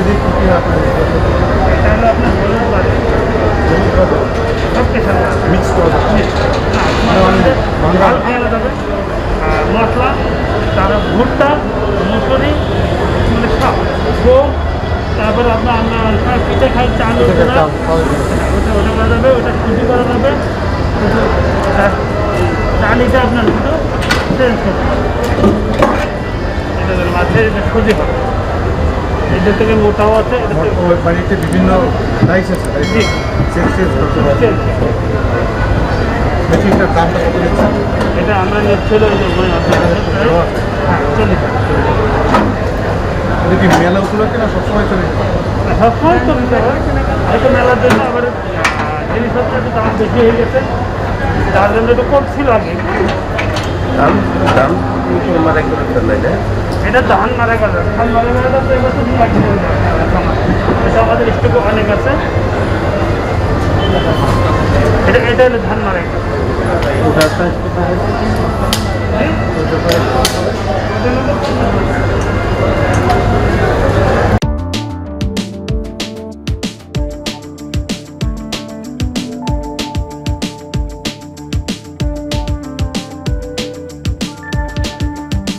KG কী কী আপনার এটা হলো আপনার হলুদ সব কিছু মিক্স করা ঝাল খাওয়ানো যাবে আর মশলা তারপর ভুট্টা মুসুরি মানে সব। গম তারপরে আপনার সব পিঠে খাই চাল ওটা। ওটা করা যাবে ওটা সুজি করা যাবে। চালিটা আপনার শুধু চেঞ্জ করতে হবে। এটা মাছের সুজি হবে এটা থেকে মোটাও আছে ওই বাড়িতে বিভিন্ন রাইস আছে। চেঞ্জ চেঞ্জ করতে পারবে মেশিনটার দামটা কত নিচ্ছে এটা আমরা নিচ্ছিল ওই যে ওই হ্যাঁ টাকা এটা কি মেলা উপলক্ষে না সবসময় চলে সবসময় চলতে হবে হয়তো মেলার জন্য আবার আহ, জিনিসপত্রের একটু দাম বেশি হয়ে গেছে। তার জন্য একটু কম ছিল আগে দাম দাম মারা করে ফেললাই না এটা ধান মারা গেল। ধান মারা গেলে তো এবছর দু লাখ টাকা আমাদের স্টকে অনেক আছে। এটা এটা হলো ধান মারা গেল।